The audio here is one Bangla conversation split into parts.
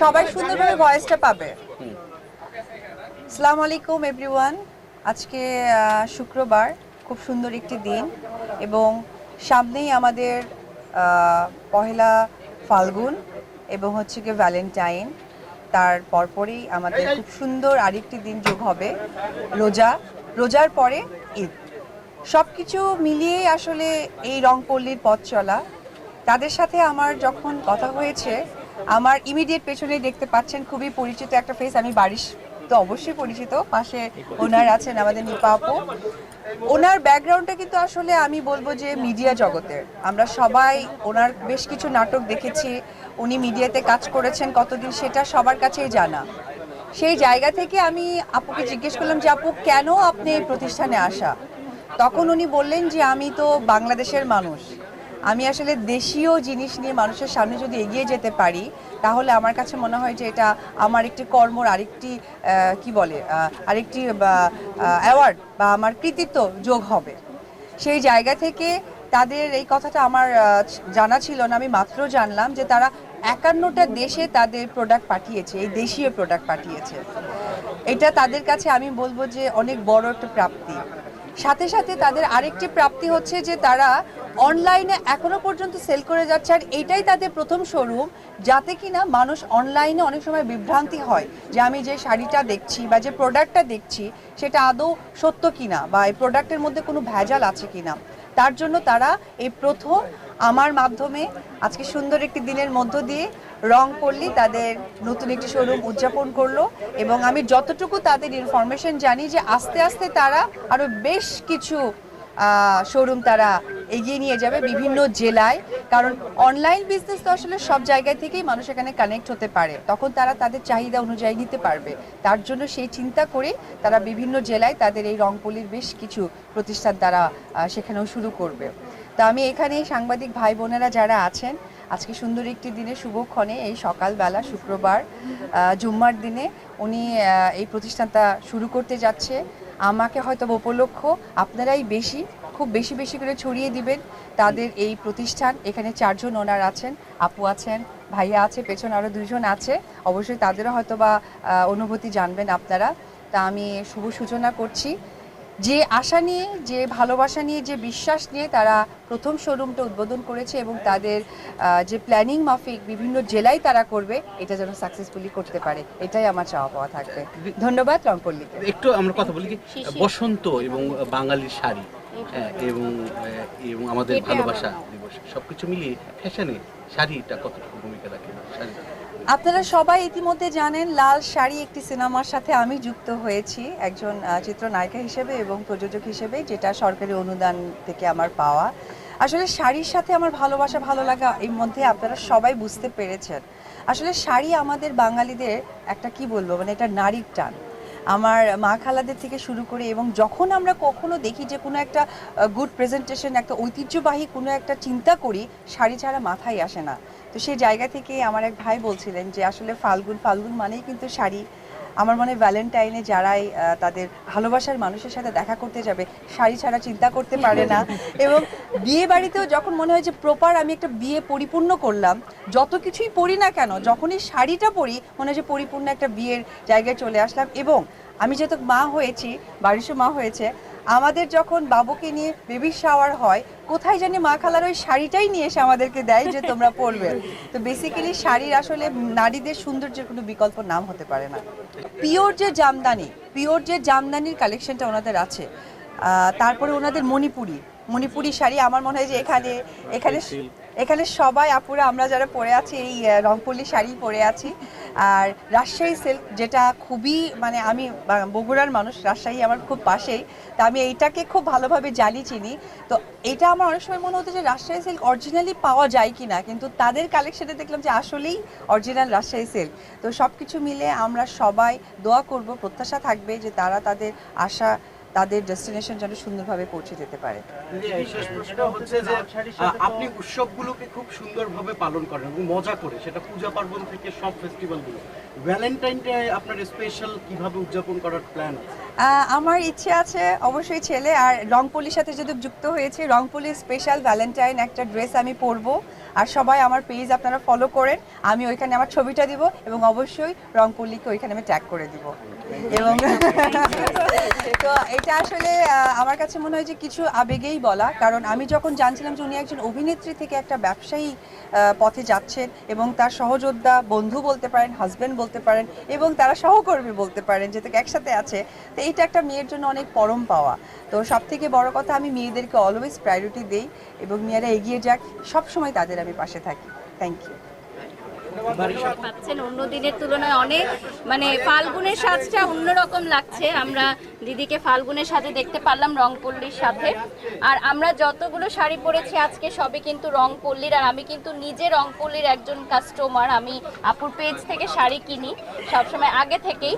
সবাই সুন্দরভাবে ভয়েসটা পাবে। আসসালামু আলাইকুম এভরিওয়ান আজকে শুক্রবার, খুব সুন্দর একটি দিন এবং সামনেই আমাদের পহেলা ফাল্গুন এবং হচ্ছে গিয়ে ভ্যালেন্টাইন তার পরপরই আমাদের খুব সুন্দর আরেকটি দিন যোগ হবে, রোজা। রোজার পরে ঈদ। সব কিছু মিলিয়েই আসলে এই রংপল্লীর পথ চলা। তাদের সাথে আমার যখন কথা হয়েছে আমার ইমিডিয়েট পেছনে দেখতে পাচ্ছেন, খুবই পরিচিত একটা ফেস আমি বাড়ির তো অবশ্যই পরিচিত। পাশে ওনার আছেন আমাদের নিপা আপু। ওনার ব্যাকগ্রাউন্ডটা কিন্তু আসলে আমি বলব যে মিডিয়া জগতের। আমরা সবাই ওনার বেশ কিছু নাটক দেখেছি, উনি মিডিয়াতে কাজ করেছেন, কতদিন সেটা সবার কাছেই জানা। সেই জায়গা থেকে আমি আপুকে জিজ্ঞেস করলাম যে, আপু, কেন আপনি এই প্রতিষ্ঠানে আসা? তখন উনি বললেন যে, আমি তো বাংলাদেশের মানুষ। আমি আসলে দেশীয় জিনিস নিয়ে মানুষের সামনে যদি এগিয়ে যেতে পারি, তাহলে আমার কাছে মনে হয় যে এটা আমার একটি কর্মর আরেকটি কি বলে আরেকটি অ্যাওয়ার্ড বা আমার কৃতিত্ব যোগ হবে। সেই জায়গা থেকে তাদের এই কথাটা আমার জানা ছিল না, আমি মাত্র জানলাম যে তারা একান্নটা দেশে তাদের প্রোডাক্ট পাঠিয়েছে, এই দেশীয় প্রোডাক্ট পাঠিয়েছে। এটা তাদের কাছে আমি বলব যে অনেক বড় একটা প্রাপ্তি। সাথে সাথে তাদের আরেকটি প্রাপ্তি হচ্ছে যে তারা অনলাইনে এখনও পর্যন্ত সেল করে যাচ্ছে, আর এটাই তাদের প্রথম শোরুম, যাতে কিনা মানুষ অনলাইনে অনেক সময় বিভ্রান্তি হয় যে আমি যে শাড়িটা দেখছি বা যে প্রোডাক্টটা দেখছি, সেটা আদৌ সত্য কিনা বা এই প্রোডাক্টের মধ্যে কোনো ভেজাল আছে কিনা। তার জন্য তারা এই প্রথম আমার মাধ্যমে আজকে সুন্দর একটি দিনের মধ্য দিয়ে রং পল্লী তাদের নতুন একটি শোরুম উদযাপন করল এবং আমি যতটুকু তাদের ইনফরমেশন জানি যে আস্তে আস্তে তারা আরও বেশ কিছু শোরুম তারা এগিয়ে নিয়ে যাবে বিভিন্ন জেলায়। কারণ অনলাইন বিজনেস তো আসলে সব জায়গায় থেকেই মানুষ এখানে কানেক্ট হতে পারে। তখন তারা তাদের চাহিদা অনুযায়ী নিতে পারবে। তার জন্য সেই চিন্তা করে তারা বিভিন্ন জেলায় তাদের এই রংপলির বেশ কিছু প্রতিষ্ঠান দ্বারা সেখানেও শুরু করবে। তা আমি এখানে সাংবাদিক ভাই বোনেরা যারা আছেন, আজকে সুন্দর একটি দিনে শুভক্ষণে এই সকালবেলা, শুক্রবার জুম্মার দিনে উনি এই প্রতিষ্ঠানটা শুরু করতে যাচ্ছে। আমাকে হয়তো উপলক্ষ, আপনারাই বেশি। খুব বেশি বেশি করে ছড়িয়ে দিবেন তাদের এই প্রতিষ্ঠান। এখানে চারজন ওনার আছেন আপু আছেন ভাইয়া আছে পেছনে আরও দুজন আছে। অবশ্যই তাদেরও হয়তো বা অনুভূতি জানবেন আপনারা। তা আমি শুভ সূচনা করছি। যে আশা নিয়ে যে ভালোবাসা নিয়ে যে বিশ্বাস নিয়ে তারা প্রথম শোরুমটা উদ্বোধন করেছে এবং তাদের যে প্ল্যানিং মাফিক বিভিন্ন জেলায় তারা করবে এটা যেন সাকসেসফুলি করতে পারে। এটাই আমার চাওয়া পাওয়া থাকবে। ধন্যবাদ রংপল্লীকে। একটু আমরা কথা বলি কি বসন্ত এবং বাঙালির শাড়ি এবং এবং আমাদের ভালোবাসা দিবস। সবকিছু মিলিয়ে ফ্যাশনে শাড়িটা কতটুকু ভূমিকা রাখে? আপনারা সবাই ইতিমধ্যে জানেন লাল শাড়ি একটি সিনেমার সাথে আমি যুক্ত হয়েছি একজন চিত্রনায়িকা হিসেবে এবং প্রযোজক হিসেবে যেটা সরকারি অনুদান থেকে আমার পাওয়া। আসলে শাড়ির সাথে আমার ভালোবাসা ভালো লাগা এর মধ্যে আপনারা সবাই বুঝতে পেরেছেন। আসলে শাড়ি আমাদের বাঙালিদের একটা কি বলব মানে এটা নারীর টান। আমার মা খালাদের থেকে শুরু করে এবং যখন আমরা কখনো দেখি যে কোনো একটা গুড প্রেজেন্টেশন একটা ঐতিহ্যবাহী কোনো একটা চিন্তা করি, শাড়ি ছাড়া মাথায় আসে না। তো সেই জায়গা থেকে আমার এক ভাই বলছিলেন যে আসলে ফাল্গুন ফাল্গুন মানেই কিন্তু শাড়ি। আমার মনে হয় ভ্যালেন্টাইনে যারাই তাদের ভালোবাসার মানুষের সাথে দেখা করতে যাবে শাড়ি ছাড়া চিন্তা করতে পারে না। এবং বিয়ে বাড়িতেও যখন মনে হয় যে প্রপার আমি একটা বিয়ে পরিপূর্ণ করলাম যত কিছুই পরি না কেন যখনই শাড়িটা পরি মনে হয় যে পরিপূর্ণ একটা বিয়ের জায়গায় চলে আসলাম। এবং আমি যেহেতু মা হয়েছি বাড়িরও মা হয়েছে আমাদের যখন বাবুকে নিয়ে বেবি শাওয়ার হয় কোথায় জানি মা খালার ওই শাড়িটাই নিয়ে এসে আমাদেরকে দেয় যে তোমরা পরবে। তো বেসিক্যালি শাড়ির আসলে নারীদের সৌন্দর্যের কোনো বিকল্প নাম হতে পারে না। পিওর যে জামদানি, পিওর যে জামদানির কালেকশনটা ওনাদের আছে তারপরে ওনাদের মণিপুরি মণিপুরি শাড়ি আমার মনে হয় যে এখানে এখানে এখানে সবাই, আপুরা, আমরা যারা পরে আছি, এই রংপল্লী শাড়ি পরে আছি। আর রাজশাহী সিল্ক যেটা খুবই মানে আমি বগুড়ার মানুষ, রাজশাহী আমার খুব পাশেই। তা আমি এইটাকে খুব ভালোভাবে জানি চিনি। তো এটা আমার অনেক সময় মনে হতো যে রাজশাহী সিল্ক অরিজিনালি পাওয়া যায় কি না কিন্তু তাদের কালেকশনে দেখলাম যে আসলেই অরিজিনাল রাজশাহী সিল্ক তো সব কিছু মিলে আমরা সবাই দোয়া করব, প্রত্যাশা থাকবে যে তারা তাদের আশা তাদের ডেস্টিনেশন যেন সুন্দরভাবে পৌঁছে যেতে পারে। শেষ প্রশ্নটা হচ্ছে যে আপনি উৎসবগুলোকে খুব সুন্দরভাবে পালন করেন এবং মজা করে সেটা পূজা পার্বণ থেকে সব ফেস্টিভ্যালগুলো ভ্যালেন্টাইন ডে আপনার স্পেশাল কীভাবে উদযাপন করার প্ল্যান আমার ইচ্ছে আছে অবশ্যই ছেলে আর রংপলির সাথে যদি যুক্ত হয়েছে রংপলির স্পেশাল ভ্যালেন্টাইন একটা ড্রেস আমি পরবো। আর সবাই আমার পেজ আপনারা ফলো করেন আমি ওইখানে আমার ছবিটা দিব এবং অবশ্যই রংপল্লিকে ওইখানে আমি ট্যাগ করে দিব। এবং তো এটা আসলে আমার কাছে মনে হয় যে কিছু আবেগেই বলা। কারণ আমি যখন জানছিলাম যে উনি একজন অভিনেত্রী থেকে একটা ব্যবসায়ী পথে যাচ্ছেন এবং তার সহযোদ্ধা বন্ধু বলতে পারেন হাজবেন্ড বলতে পারেন এবং তারা সহকর্মী বলতে পারেন যে একসাথে আছে, তো এইটা একটা মেয়ের জন্য অনেক পরম পাওয়া। তো সব থেকে বড় কথা, আমি মেয়েদেরকে অলওয়েজ প্রায়োরিটি দেই এবং মেয়েরা এগিয়ে যাক সব সময় তাদের আমি পাশে থাকি। থ্যাংক ইউ পাচ্ছেন। অন্য দিনের তুলনায় অনেক মানে ফাল্গুনের সাজটা অন্যরকম লাগছে। আমরা দিদিকে ফাল্গুনের সাথে দেখতে পারলাম রংপল্লীর সাথে। আর আমরা যতগুলো শাড়ি পরেছি আজকে সবই কিন্তু রংপল্লীর। আর আমি কিন্তু নিজে রংপল্লীর একজন কাস্টমার আমি আপুর পেজ থেকে শাড়ি কিনি সবসময় আগে থেকেই।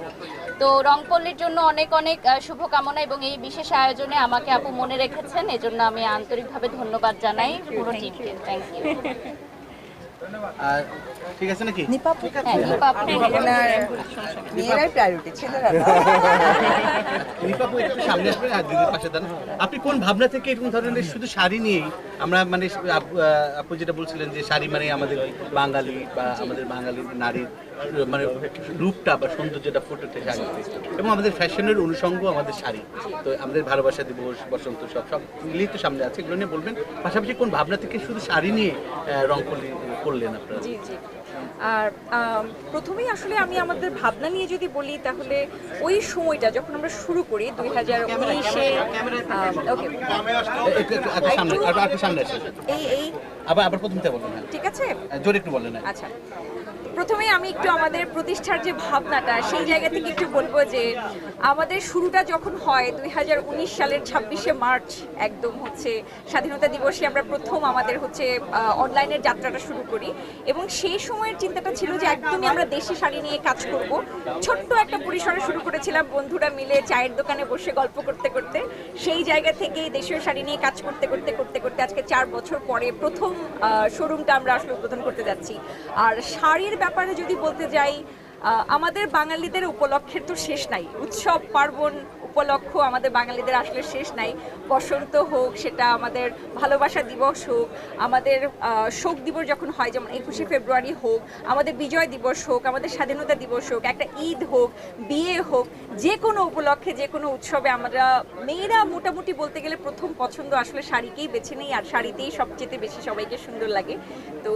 তো রংপল্লীর জন্য অনেক অনেক শুভকামনা এবং এই বিশেষ আয়োজনে আমাকে আপু মনে রেখেছেন। এজন্য আমি আন্তরিকভাবে ধন্যবাদ জানাই পুরো টিমকে থ্যাংক ইউ আর ঠিক আছে নাকি? নিপাপু হ্যাঁ মেয়েরাই প্রায়োরিটি ছেলেরা। সামনে আসবেন আর দিদির পাশে দাঁড়ান আপনি কোন ভাবনা থেকে এরকম ধরনের শুধু শাড়ি নিয়েই আমরা মানে আপ- আহ, আপু যেটা বলছিলেন যে শাড়ি মানে আমাদের বাঙালি বা আমাদের বাঙালি নারীর মানে রূপটা বা সৌন্দর্যটা ফুটে ওঠে শাড়িতে। এবং আমাদের ফ্যাশনের অনুষঙ্গ আমাদের শাড়ি। তো আমাদের ভালোবাসা দিবস বসন্ত সব সব মিলিয়ে তো সামনে আছে এগুলো নিয়ে বলবেন। পাশাপাশি কোন ভাবনা থেকে শুধু শাড়ি নিয়ে রং করলি- করলেন আপনারা? জি জি। আর প্রথমেই আসলে আমি আমাদের ভাবনা নিয়ে যদি বলি তাহলে ওই সময়টা যখন আমরা শুরু করি দুই হাজার উনিশে এই এই আবার আবার প্রথমটা থেকে বলুন হ্যাঁ। ঠিক আছে? জোরে একটু বলেন হ্যাঁ। আচ্ছা। প্রথমেই আমি একটু আমাদের প্রতিষ্ঠার যে ভাবনাটা, সেই জায়গা থেকে একটু বলব যে আমাদের শুরুটা যখন হয় দুই হাজার উনিশ সালের ছাব্বিশে মার্চ, একদম হচ্ছে স্বাধীনতা দিবসে আমরা প্রথম আমাদের হচ্ছে অনলাইনের যাত্রাটা শুরু করি। এবং সেই সময়ের চিন্তাটা ছিল যে একদমই আমরা দেশি শাড়ি নিয়ে কাজ করব। ছোট্ট একটা পরিসরে শুরু করেছিলাম বন্ধুরা মিলে চায়ের দোকানে বসে গল্প করতে করতে। সেই জায়গা থেকেই দেশীয় শাড়ি নিয়ে কাজ করতে করতে করতে করতে আজকে চার বছর পরে প্রথম শোরুমটা আমরা আসলে উদ্বোধন করতে যাচ্ছি। আর শাড়ির ব্যাপারে যদি বলতে যাই আমাদের বাঙালিদের উপলক্ষের তো শেষ নাই। উৎসব পার্বণ উপলক্ষ আমাদের বাঙালিদের আসলে শেষ নাই। বসন্ত হোক, সেটা আমাদের ভালোবাসা দিবস হোক, আমাদের শোক দিবস যখন হয়, যেমন একুশে ফেব্রুয়ারি হোক, আমাদের বিজয় দিবস হোক, আমাদের স্বাধীনতা দিবস হোক, একটা ঈদ হোক, বিয়ে হোক, যে কোনো উপলক্ষে, যে কোনো উৎসবে আমরা মেয়েরা মোটামুটি বলতে গেলে প্রথম পছন্দ আসলে শাড়িকেই বেছে নিই, আর শাড়িতেই সবচেয়ে বেশি সবাইকে সুন্দর লাগে। তো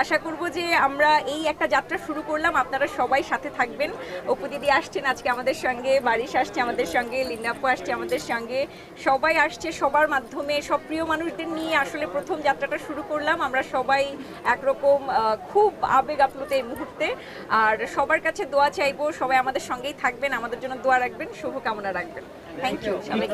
আশা করব যে আমরা এই একটা যাত্রা শুরু করলাম। আপনারা সবাই সাথে থাকবেন। অপু দিদি আসছেন আজকে আমাদের সঙ্গে, বারিশ আসছে আমাদের সঙ্গে। লিনাপু আসছে আমাদের সঙ্গে। সবাই আসছে সবার মাধ্যমে। সব প্রিয় মানুষদের নিয়ে আসলে প্রথম যাত্রাটা শুরু করলাম। আমরা সবাই একরকম আহ, খুব আবেগ আপ্লুত এই মুহূর্তে। আর সবার কাছে দোয়া চাইব সবাই আমাদের সঙ্গেই থাকবেন আমাদের জন্য দোয়া রাখবেন শুভকামনা রাখবেন। Thank you